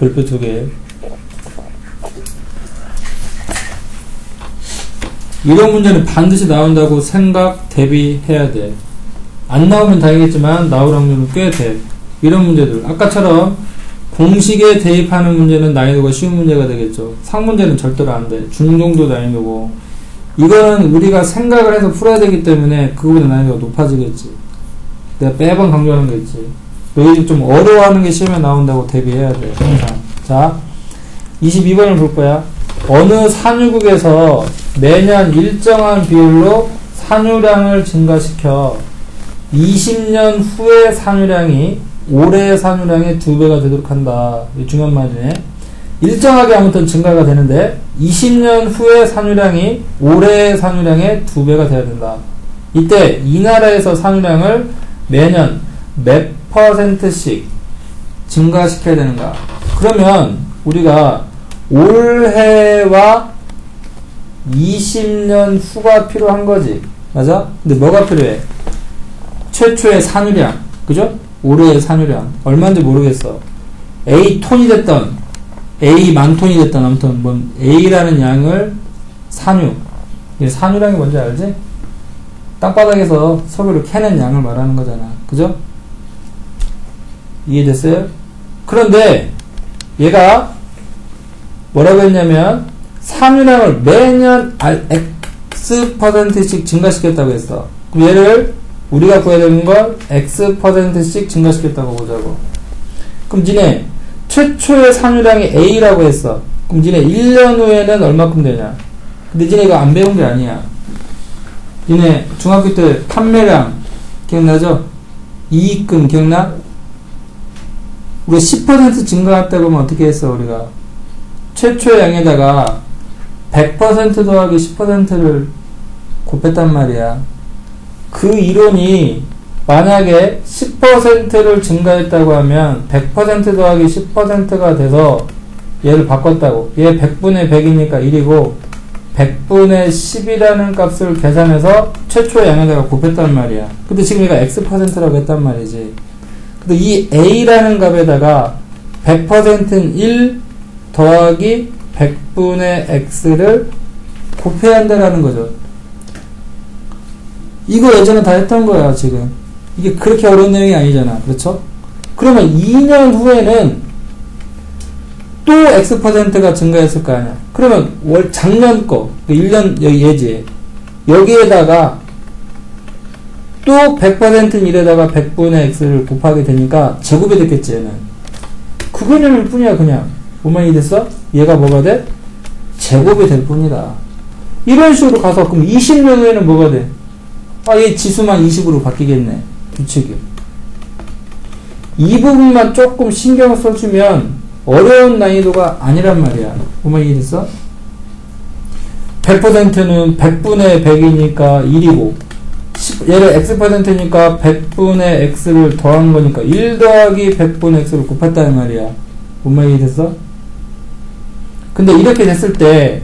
별표 두 개. 이런 문제는 반드시 나온다고 생각, 대비해야 돼. 안 나오면 다행이겠지만 나올 확률은 꽤 돼. 이런 문제들. 아까처럼 공식에 대입하는 문제는 난이도가 쉬운 문제가 되겠죠. 상문제는 절대로 안 돼. 중정도 난이도고. 이거는 우리가 생각을 해서 풀어야 되기 때문에 그거보다 난이도가 높아지겠지. 내가 매번 강조하는 거 있지. 너희들 좀 어려워하는 게 시험에 나온다고 대비해야 돼. 항상. 자, 22번을 볼 거야. 어느 산유국에서 매년 일정한 비율로 산유량을 증가시켜 20년 후의 산유량이 올해의 산유량의 두 배가 되도록 한다. 이 중요한 말이네. 일정하게 아무튼 증가가 되는데 20년 후의 산유량이 올해의 산유량의 두 배가 돼야 된다. 이때 이 나라에서 산유량을 매년 몇 퍼센트씩 증가시켜야 되는가? 그러면 우리가 올해와 20년 후가 필요한 거지. 맞아? 근데 뭐가 필요해? 최초의 산유량. 그죠? 올해의 산유량. 얼마인지 모르겠어. A 톤이 됐던, A 만 톤이 됐던, 아무튼, 뭐, A라는 양을 산유. 산유량이 뭔지 알지? 땅바닥에서 석유를 캐는 양을 말하는 거잖아. 그죠? 이해됐어요? 그런데, 얘가 뭐라고 했냐면, 산유량을 매년 X 퍼센트씩 증가시켰다고 했어. 그럼 얘를 우리가 구해야 되는 건 X 퍼센트씩 증가시켰다고 보자고. 그럼 니네 최초의 산유량이 A라고 했어. 그럼 니네 1년 후에는 얼마큼 되냐? 근데 니네 이거 안 배운 게 아니야. 니네 중학교 때 판매량 기억나죠? 이익금 기억나? 우리가 10% 증가했다고 하면 어떻게 했어 우리가? 최초의 양에다가 100% 더하기 10%를 곱했단 말이야. 그 이론이 만약에 10%를 증가했다고 하면 100% 더하기 10%가 돼서 얘를 바꿨다고. 얘 100분의 100이니까 1이고 100분의 10이라는 값을 계산해서 최초의 양에다가 곱했단 말이야. 근데 지금 얘가 X%라고 했단 말이지. 근데 이 A라는 값에다가 100%는 1 더하기 100분의 X를 곱해야 한다라는 거죠. 이거 예전에 다 했던 거야, 지금. 이게 그렇게 어려운 내용이 아니잖아. 그렇죠? 그러면 2년 후에는 또 X%가 증가했을 거 아니야. 그러면 월, 작년 거, 1년 그 여기 예지. 여기에다가 또 100%는 이래다가 100분의 X를 곱하게 되니까 제곱이 됐겠지, 얘는. 그 개념일 뿐이야, 그냥. 뭐만 이 됐어? 얘가 뭐가 돼? 제곱이 될 뿐이다. 이런 식으로 가서 그럼 20년 후에는 뭐가 돼? 아, 얘 지수만 20으로 바뀌겠네. 규칙이. 이 부분만 조금 신경을 써주면 어려운 난이도가 아니란 말이야. 뭐만 이해됐어? 100%는 100분의 100이니까 1이고 얘를 x%니까 100분의 x를 더한 거니까 1 더하기 100분의 x를 곱했다는 말이야. 뭔말 이해됐어? 근데 이렇게 됐을 때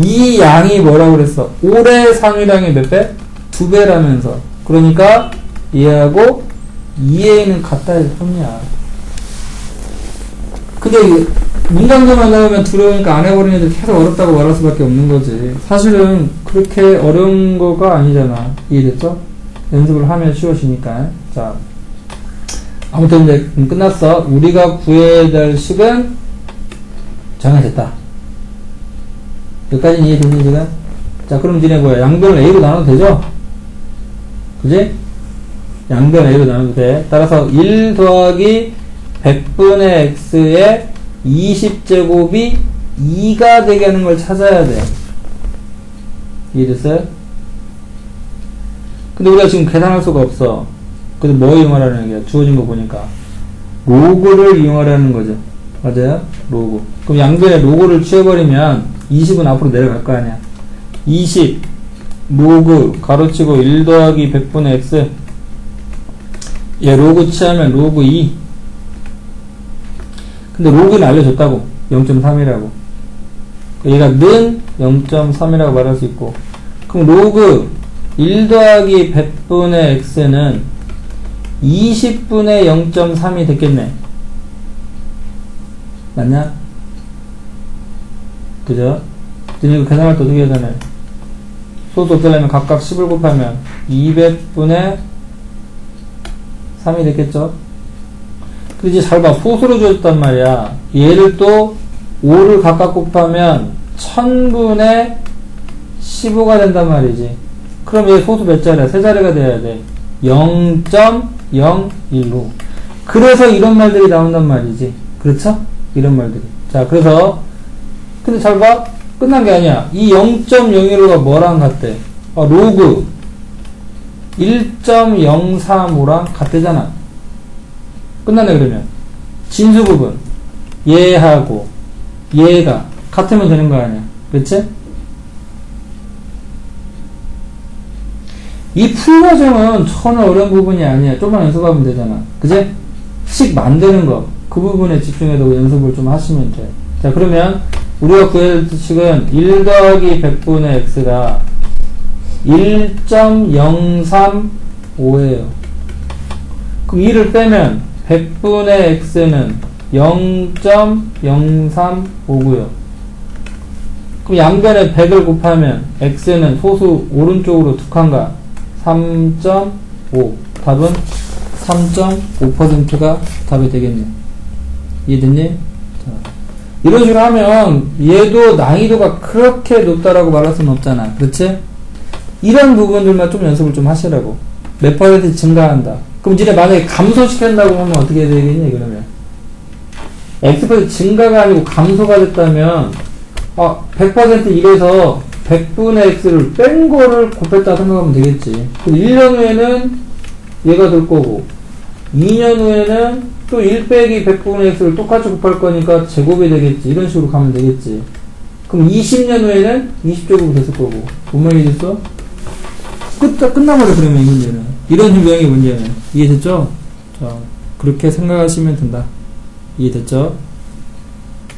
이 양이 뭐라고 그랬어? 올해 상유량이 몇 배? 두 배라면서. 그러니까 얘하고 2a는 같다일 뿐이야. 근데 문장도만 나오면 두려우니까 안 해버리는 애들 계속 어렵다고 말할 수밖에 없는 거지. 사실은 그렇게 어려운 거가 아니잖아. 이해됐죠? 연습을 하면 쉬워지니까. 자. 아무튼 이제 끝났어. 우리가 구해야 될 식은 정해졌다. 여기까지 이해됐니, 지금? 자, 그럼 니네 뭐야? 양변을 A로 나눠도 되죠? 그지? 양변 A로 나눠도 돼. 따라서 1 더하기 100분의 X의 20제곱이 2가 되게 하는 걸 찾아야 돼. 이해됐어요? 근데 우리가 지금 계산할 수가 없어. 근데 뭐 이용하라는 얘기야? 주어진 거 보니까. 로그를 이용하라는 거죠. 맞아요? 로그. 그럼 양변에 로그를 취해버리면 20은 앞으로 내려갈 거 아니야. 20 로그 가로치고 1 더하기 100분의 x 얘 로그 취하면 로그 2 근데 로그는 알려줬다고 0.3이라고 얘가 는 0.3이라고 말할 수 있고 그럼 로그 1 더하기 100분의 x는 20분의 0.3이 됐겠네 맞냐? 그죠? 근데 이거 계산할 때 어떻게 되나요? 소수 없애려면 각각 10을 곱하면 200분의 3이 됐겠죠? 근데 이제. 소수로 주어졌단 말이야. 얘를 또 5를 각각 곱하면 1000분의 15가 된단 말이지. 그럼 얘 소수 몇 자리야? 세 자리가 돼야 돼. 0.01로. 그래서 이런 말들이 나온단 말이지. 그렇죠? 이런 말들이. 자, 그래서, 근데 잘 봐. 끝난 게 아니야. 이 0.01호가 뭐랑 같대? 아, 로그 1.035랑 같대잖아. 끝났네, 그러면. 진수 부분. 얘하고, 얘가 같으면 되는 거 아니야. 그치? 이풀 과정은 전혀 어려운 부분이 아니야. 조금만 연습하면 되잖아. 그지? 식 만드는 거. 그 부분에 집중해서 연습을 좀 하시면 돼. 자, 그러면 우리가 구해야 될 식은 1 더하기 100분의 x가 1.035예요. 그럼 2를 빼면 100분의 x는 0.035고요. 그럼 양변에 100을 곱하면 x는 소수 오른쪽으로 두 칸가 3.5 답은 3.5%가 답이 되겠네. 이해됐니? 자, 이런 식으로 하면 얘도 난이도가 그렇게 높다라고 말할 수는 없잖아. 그렇지? 이런 부분들만 좀 연습을 좀 하시라고. 몇 퍼센트 증가한다. 그럼 이제 만약에 감소시킨다고 하면 어떻게 해야 되겠니, 그러면? X% 증가가 아니고 감소가 됐다면, 아, 100% 이래서 100분의 X를 뺀 거를 곱했다 생각하면 되겠지. 1년 후에는 얘가 될 거고, 2년 후에는 또 1 빼기 100분의 X를 똑같이 곱할 거니까 제곱이 되겠지. 이런 식으로 가면 되겠지. 그럼 20년 후에는 20제곱이 됐을 거고. 뭔 말이 됐어? 끝, 끝나버려, 그러면 이 문제는. 이런 유형의 문제는. 이해됐죠? 자, 그렇게 생각하시면 된다. 이해됐죠?